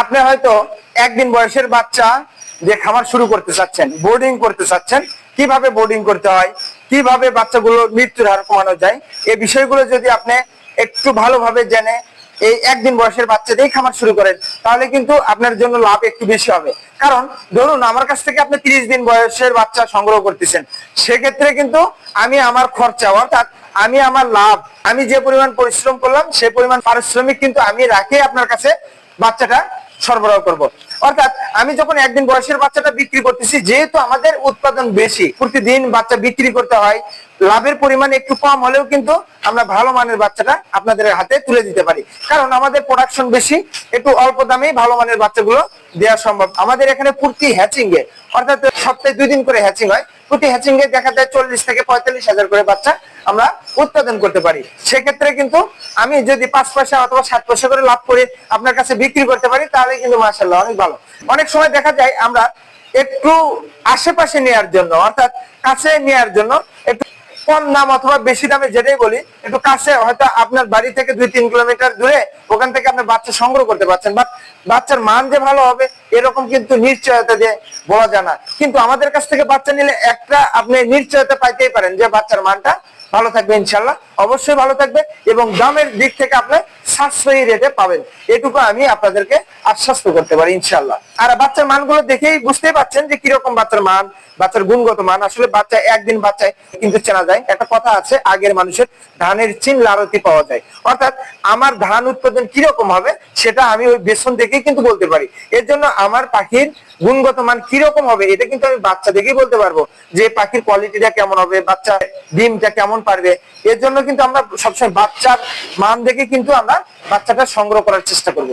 আপনি হয়তো একদিন বয়সের বাচ্চা যে খামার শুরু করতে চাচ্ছেন বোর্ডিং করতে চাচ্ছেন, কীভাবে বোর্ডিং করতে হয়, কীভাবে বাচ্চাগুলো মৃত্যুর হার কমানো যায়, এই বিষয়গুলো যদি আপনি একটু ভালোভাবে জেনে এই একদিন বয়সের বাচ্চা দিয়ে খামার শুরু করেন, তাহলে কিন্তু আপনার জন্য লাভ একটু বেশি হবে। কারণ ধরুন, আমার কাছ থেকে আপনি তিরিশ দিন বয়সের বাচ্চা সংগ্রহ করতেছেন, সেক্ষেত্রে কিন্তু আমি আমার খরচা, অর্থাৎ আমি আমার লাভ, আমি যে পরিমাণ পরিশ্রম করলাম, সে পরিমাণ পারিশ্রমিক কিন্তু আমি রাখে আপনার কাছে বাচ্চাটা সরবরাহ করব। অর্থাৎ আমি যখন একদিন বয়সের বাচ্চাটা বিক্রি করতেছি, যেহেতু আমাদের উৎপাদন বেশি, প্রতিদিন বাচ্চা বিক্রি করতে হয়, লাভের পরিমাণ একটু কম হলেও কিন্তু আমরা ভালো মানের বাচ্চাটা আপনাদের হাতে তুলে দিতে পারি। কারণ আমাদের প্রোডাকশন বেশি, একটু অল্প দামে ভালো মানের বাচ্চাগুলো দেওয়া সম্ভব। আমাদের এখানে প্রতি হ্যাচিং এ, অর্থাৎ সপ্তাহে দুই দিন করে হ্যাচিং হয়। প্রতি হ্যাচিং এ দেখা যায় চল্লিশ থেকে পঁয়তাল্লিশ হাজার করে বাচ্চা আমরা উৎপাদন করতে পারি। সেক্ষেত্রে কিন্তু আমি যদি পাঁচ পয়সা অথবা সাত পয়সা করে লাভ করে আপনার কাছে বিক্রি করতে পারি, তাহলে কিন্তু মাসাল্লাহ অনেক ভালো। অনেক সময় দেখা যায় আমরা একটু আশেপাশে নেয়ার জন্য, অর্থাৎ কাছে নেয়ার জন্য একটু কম দাম অথবা বেশি দামে যেটাই বলি, একটু কাছে, হয়তো আপনার বাড়ি থেকে দুই তিন কিলোমিটার দূরে ওখান থেকে আপনি বাচ্চা সংগ্রহ করতে পারছেন বাট বাচ্চার মান যে ভালো হবে, এরকম কিন্তু নিশ্চয়তা দিয়ে বলা যায় না। কিন্তু আমাদের কাছ থেকে বাচ্চা নিলে একটা আপনি নিশ্চয়তা পাইতেই পারেন যে বাচ্চার মানটা ভালো থাকবে ইনশাল্লাহ। অবশ্যই ভালো থাকবে এবং দামের দিক থেকে আপনি সাশ্রয়ী রেটে পাবেন। এটুকু আমি আপনাদেরকে আশ্বস্ত করতে পারি ইনশাল্লাহ আর বাচ্চার মানগুলো দেখেই বুঝতেই পারছেন যে কীরকম বাচ্চার মান, বাচ্চার গুণগত মান। আসলে বাচ্চা একদিন বাচ্চায় কিন্তু চেনা যায়। একটা কথা আছে, আগের মানুষের ধানের চিন লারতি পাওয়া যায়। অর্থাৎ আমার ধান উৎপাদন কীরকম হবে, সেটা আমি ওই বেসন দেখেই কিন্তু বলতে পারি। এর জন্য আমার পাখির গুণগত মান কীরকম হবে, এটা কিন্তু আমি বাচ্চা দেখেই বলতে পারব যে পাখির কোয়ালিটিটা কেমন হবে, বাচ্চা ডিমটা কেমন পারবে। এর জন্য কিন্তু আমরা সবসময় বাচ্চার মান দেখে কিন্তু আমরা বাচ্চাটা সংগ্রহ করার চেষ্টা করব।